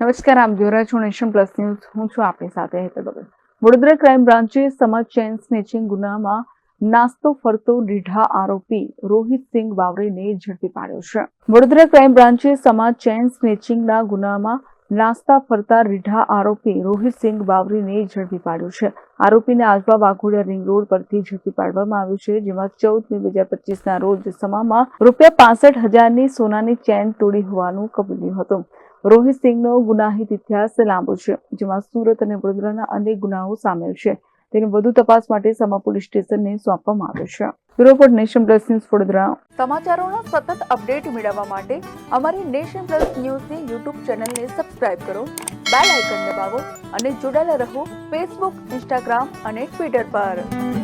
નમસ્કાર, આપ જોઈ રહ્યા છો નેશન પ્લસ ન્યૂઝ. હું છું આપની સાથે હેતર બગલ વડોદરા ક્રાઇમ બ્રાન્ચે સમાજ ચેન સ્નેચિંગ ગુનામાં નાસ્તો ફરતો રીઢા આરોપી રોહિત સિંઘ બાવરીને ઝડપી પાડ્યો છે. વડોદરા ક્રાઇમ બ્રાન્ચે સમાજ ચેન સ્નેચિંગના ગુનામાં નાસ્તા ફરતા રીઢા આરોપી રોહિત સિંઘ બાવરીને ઝડપી પાડ્યો છે. આરોપીને આજવા વાઘોડિયા રિંગ રોડ પરથી ઝડપી પાડવામાં આવ્યું છે, જેમાં ચૌદ મે બે હજાર પચીસના રોજ સમામાં રૂપિયા પાસઠ હજારની સોનાની ચેન તોડી હોવાનું કબૂલ્યું હતું. રોહિત સિંઘનો ગુનાહિત ઇતિહાસ લાંબો છે, જેમાં સુરત અને વડોદરાના અનેક ગુનાઓ સામેલ છે. તેની વધુ તપાસ માટે સમા પોલીસ સ્ટેશનને સોંપવામાં આવ્યો છે. Report Nation Plus News Vadodara. સમાચારોના સતત અપડેટ મેળવવા માટે અમારી નેશન પ્લસ ન્યૂઝની યુટ્યુબ ચેનલને સબસ્ક્રાઇબ કરો, બેલ આઇકન દબાવો અને જોડાયેલા રહો ફેસબુક, ઇન્સ્ટાગ્રામ અને ટ્વિટર પર.